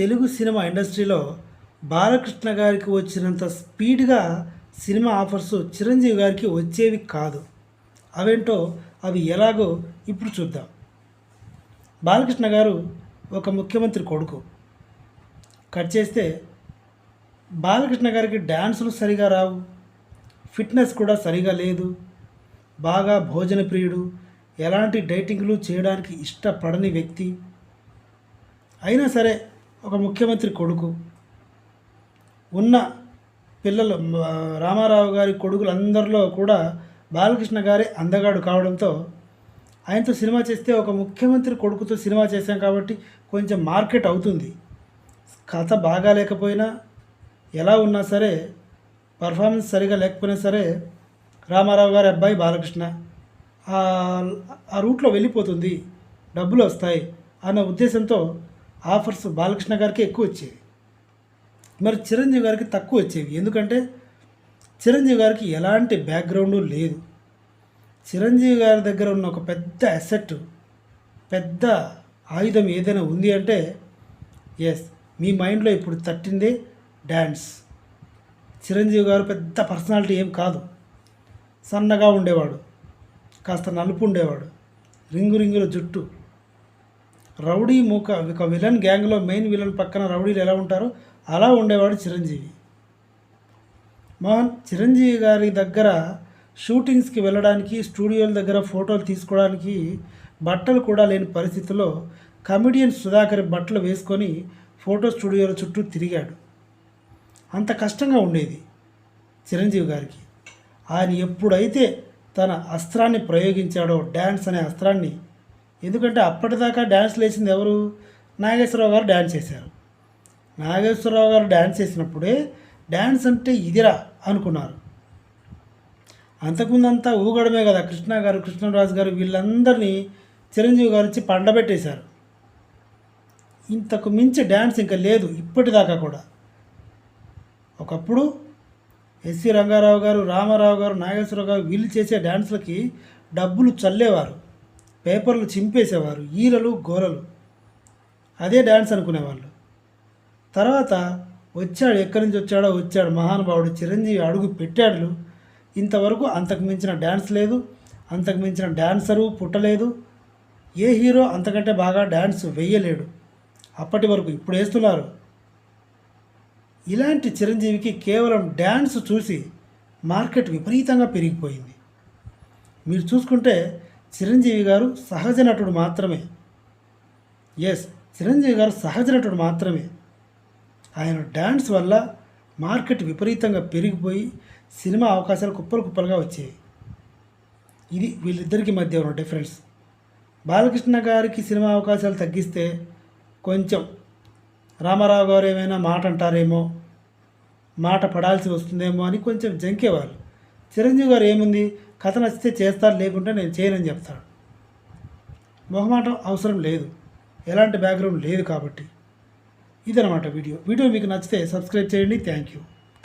Telugu cinema ఇండస్ట్రీలో బాలకృష్ణ గారికి వచ్చినంత స్పీడ్గా సినిమా ఆఫర్స్ చిరంజీవి గారికి వచ్చేవి కాదు. అవేంటో అవి ఎలాగో ఇప్పుడు చూద్దాం. బాలకృష్ణ గారు ఒక ముఖ్యమంత్రి కొడుకు. కట్ చేస్తే బాలకృష్ణ గారికి డ్యాన్సులు సరిగా రావు. ఫిట్నెస్ కూడా సరిగా లేదు. బాగా భోజన ప్రియుడు. ఎలాంటి డైటింగ్లు చేయడానికి ఇష్టపడని వ్యక్తి. అయినా సరే ఒక ముఖ్యమంత్రి కొడుకు. ఉన్న పిల్లలు రామారావు గారి కొడుకులు అందరిలో కూడా బాలకృష్ణ గారే అందగాడు కావడంతో ఆయనతో సినిమా చేస్తే ఒక ముఖ్యమంత్రి కొడుకుతో సినిమా చేశాం కాబట్టి కొంచెం మార్కెట్ అవుతుంది. కథ బాగా లేకపోయినా ఎలా ఉన్నా సరే పర్ఫార్మెన్స్ సరిగా లేకపోయినా సరే రామారావు గారి అబ్బాయి బాలకృష్ణ ఆ రూట్లో వెళ్ళిపోతుంది. డబ్బులు వస్తాయి అన్న ఉద్దేశంతో ఆఫర్స్ బాలకృష్ణ గారికి ఎక్కువ వచ్చేవి. మరి చిరంజీవి గారికి తక్కువ వచ్చేవి. ఎందుకంటే చిరంజీవి గారికి ఎలాంటి బ్యాక్గ్రౌండ్ లేదు. చిరంజీవి గారి దగ్గర ఉన్న ఒక పెద్ద అసెట్ పెద్ద ఆయుధం ఏదైనా ఉంది అంటే ఎస్ మీ మైండ్లో ఇప్పుడు తట్టింది డ్యాన్స్ చిరంజీవి గారు పెద్ద పర్సనాలిటీ ఏం కాదు. సన్నగా ఉండేవాడు. కాస్త నలుపు ఉండేవాడు. రింగు రింగుల జుట్టు. రౌడీ మూక ఒక విలన్ గ్యాంగ్లో మెయిన్ విలన్ పక్కన రౌడీలు ఎలా ఉంటారో అలా ఉండేవాడు చిరంజీవి. మోహన్ చిరంజీవి గారి దగ్గర షూటింగ్స్కి వెళ్ళడానికి స్టూడియోల దగ్గర ఫోటోలు తీసుకోవడానికి బట్టలు కూడా లేని పరిస్థితిలో కమెడియన్ సుధాకర్ బట్టలు వేసుకొని ఫోటో స్టూడియోల చుట్టూ తిరిగాడు. అంత కష్టంగా ఉండేది చిరంజీవి గారికి. ఆయన ఎప్పుడైతే తన అస్త్రాన్ని ప్రయోగించాడో డ్యాన్స్ అనే అస్త్రాన్ని ఎందుకంటే అప్పటిదాకా డ్యాన్స్ లేచింది ఎవరు? నాగేశ్వరరావు గారు డ్యాన్స్ చేశారు. నాగేశ్వరరావు గారు డ్యాన్స్ చేసినప్పుడే డ్యాన్స్ అంటే ఇదిరా అనుకున్నారు. అంతకుముందంతా ఊగడమే కదా. కృష్ణ గారు కృష్ణరాజు గారు వీళ్ళందరినీ చిరంజీవి గారు వచ్చి పండబెట్టేశారు. ఇంతకు మించి డ్యాన్స్ ఇంకా లేదు ఇప్పటిదాకా కూడా. ఒకప్పుడు ఎస్సీ రంగారావు గారు రామారావు గారు నాగేశ్వరరావు గారు వీళ్ళు చేసే డ్యాన్స్లకి డబ్బులు చల్లేవారు. పేపర్లు చింపేసేవారు ఈరలు గోరలు. అదే డ్యాన్స్ అనుకునేవాళ్ళు. తర్వాత వచ్చాడు ఎక్కడి నుంచి వచ్చాడో వచ్చాడు. మహానుభావుడు చిరంజీవి అడుగు పెట్టాడు. ఇంతవరకు అంతకు మించిన డ్యాన్స్ లేదు అంతకు మించిన డ్యాన్సరు పుట్టలేదు. ఏ హీరో అంతకంటే బాగా డ్యాన్స్ వేయలేడు అప్పటి వరకు ఇప్పుడు వేస్తున్నారు. ఇలాంటి చిరంజీవికి కేవలం డ్యాన్స్ చూసి మార్కెట్ విపరీతంగా పెరిగిపోయింది. మీరు చూసుకుంటే చిరంజీవి గారు సహజ నటుడు మాత్రమే. ఎస్ చిరంజీవి గారు సహజ నటుడు మాత్రమే. ఆయన డ్యాన్స్ వల్ల మార్కెట్ విపరీతంగా పెరిగిపోయి సినిమా అవకాశాలు కుప్పలు కుప్పలుగా వచ్చాయి ఇది వీళ్ళిద్దరికి మధ్య ఉన్న డిఫరెన్స్. బాలకృష్ణ గారికి సినిమా అవకాశాలు తగ్గిస్తే కొంచెం రామారావు గారు ఏమైనా మాట అంటారేమో మాట పడాల్సి వస్తుందేమో అని కొంచెం జంకేవాళ్ళు చిరంజీవి గారు ఏముంది? కథ నచ్చితే చేస్తారు లేకుంటే నేను చేయనని చెప్తాడు. మొహమాటం అవసరం లేదు. ఎలాంటి బ్యాక్గ్రౌండ్ లేదు కాబట్టి. ఇదనమాట వీడియో. వీడియో మీకు నచ్చితే సబ్స్క్రైబ్ చేయండి. Thank you